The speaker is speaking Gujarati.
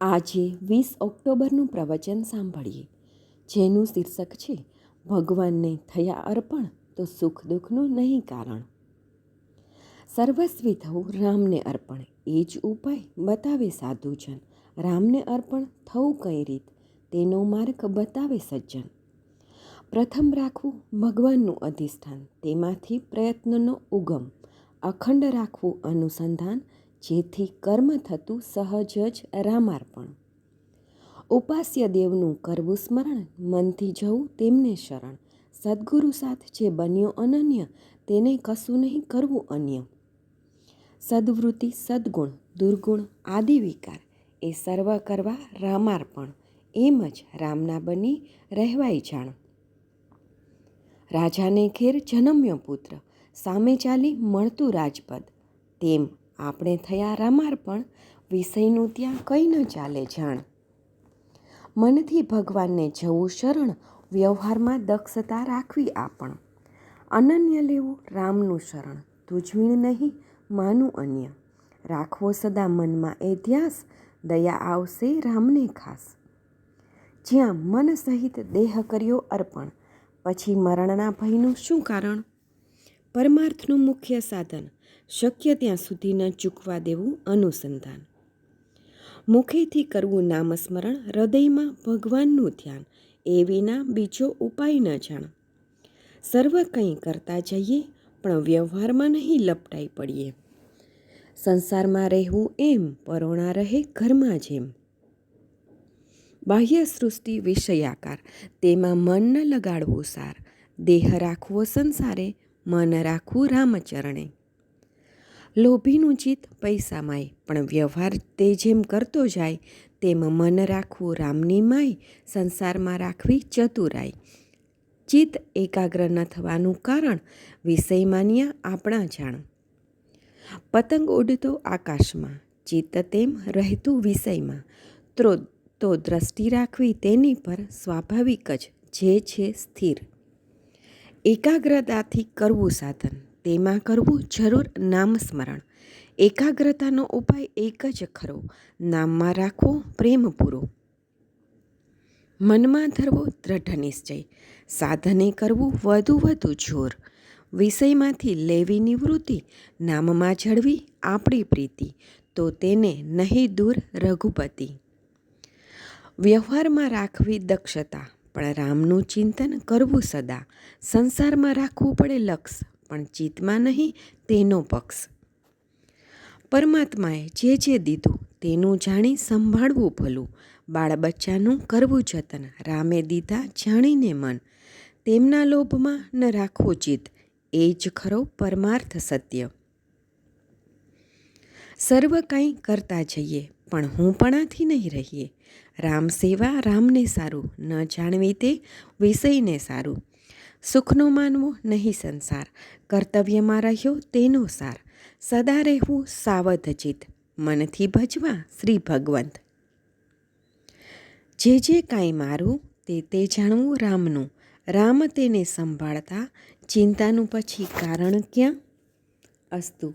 આજે વીસ ઓક્ટોબરનું પ્રવચન સાંભળીએ. જેનું શીર્ષક છે, ભગવાનને થયા અર્પણ તો સુખ દુઃખનું નહીં કારણ. સર્વસ્વી થવું રામને અર્પણ, એ જ ઉપાય બતાવે સાધુજન. રામને અર્પણ થવું કઈ રીત? તેનો માર્ગ બતાવે સજ્જન. પ્રથમ રાખવું ભગવાનનું અધિષ્ઠાન, તેમાંથી પ્રયત્નનો ઉગમ. અખંડ રાખવું અનુસંધાન જેથી કર્મ થતું સહજ જ રામાર્પણ. ઉપાસ્ય દેવનું કરવું સ્મરણ, મનથી જવું તેમને શરણ. સદગુરુ સાથ જે બન્યો અનન્ય, તેને કશું નહીં કરવું અન્ય સદવૃત્તિ, સદગુણ, દુર્ગુણ, આદિ વિકાર, એ સર્વ કરવા રામાર્પણ. એમ જ રામના બની રહેવાય જાણ. રાજાને ઘેર જન્મ્યો પુત્ર. સામે ચાલી મળતું રાજપદ. તેમ આપણે થયા રામાર્પણ વિષયનું ત્યાં કંઈ ન ચાલે જાણ. મનથી ભગવાનને જવું શરણ વ્યવહારમાં દક્ષતા રાખવી આપણ અનન્ય લેવું રામનું શરણ, તુજવીણ નહીં, માનું અન્ય. રાખવો સદા મનમાં એ ધ્યાસ, દયા આવશે રામને ખાસ. જ્યાં મન સહિત દેહ કર્યો અર્પણ, પછી મરણના ભયનું શું કારણ? પરમાર્થનું મુખ્ય સાધન શક્ય ત્યાં સુધી ન ચૂકવા દેવું અનુસંધાન. મુખેથી કરવું નામસ્મરણ, હૃદયમાં ભગવાનનું ધ્યાન, એ વિના બીજો ઉપાય ન જાણ. સર્વ કંઈ કરતા જઈએ, પણ વ્યવહારમાં નહીં લપટાઈ પડીએ. સંસારમાં રહેવું એમ, પરોણા રહે ઘરમાં જેમ. બાહ્ય સૃષ્ટિ વિષયાકાર, તેમાં મન ન લગાડવું સાર. દેહ રાખવો સંસારે મન રાખવું રામચરણે. લોભીનું ચિત્ત પૈસા માય પણ વ્યવહાર તે જેમ કરતો જાય, તેમ મન રાખવું રામની માય, સંસારમાં રાખવી ચતુરાય. ચિત્ત એકાગ્ર ન થવાનું કારણ વિષય માન્યા આપણા જાણ. પતંગ ઉડતો આકાશમાં, ચિત્ત તેમ રહેતું વિષયમાં. તો તો દ્રષ્ટિ રાખવી તેની પર સ્વાભાવિક જ જે છે સ્થિર. એકાગ્રતાથી કરવું સાધન, તેમાં કરવું જરૂર નામ સ્મરણ એકાગ્રતાનો ઉપાય એક જ ખરો, નામમાં રાખવો પ્રેમ પૂરો મનમાં ધરવો દ્રઢ નિશ્ચય, સાધને કરવું વધુ વધુ જોર. વિષયમાંથી લેવી નિવૃત્તિ, નામમાં જળવી આપણી પ્રીતિ, તો તેને નહીં દૂર રઘુપતિ. વ્યવહારમાં રાખવી દક્ષતા પણ રામનું ચિંતન કરવું સદા. સંસારમાં રાખવું પડે લક્ષ, પણ ચિત્તમાં નહીં, તેનો પક્ષ. પરમાત્માએ જે જે દીધું, તેનું જાણી સંભાળવું ભલું. બાળ બચ્ચાનું કરવું જતન, રામે દીધા જાણીને મન. તેમના લોભમાં ન રાખવું ચિત્ત, એ જ ખરો પરમાર્થ સત્ય. સર્વ કંઈ કરતા જઈએ પણ હું પણાથી નહીં રહીએ. રામ સેવા રામને સારું, ન જાણવી તે વિષયને સારું. સુખનો માનવો નહીં સંસાર કર્તવ્યમાં રહ્યો તેનો સાર. સદા રહેવું સાવધચિત મનથી ભજવા શ્રી ભગવંત. જે જે કાંઈ મારું, તે તે જાણવું રામનું. રામ તેને સંભાળતા, ચિંતાનું પછી કારણ ક્યાં? અસ્તુ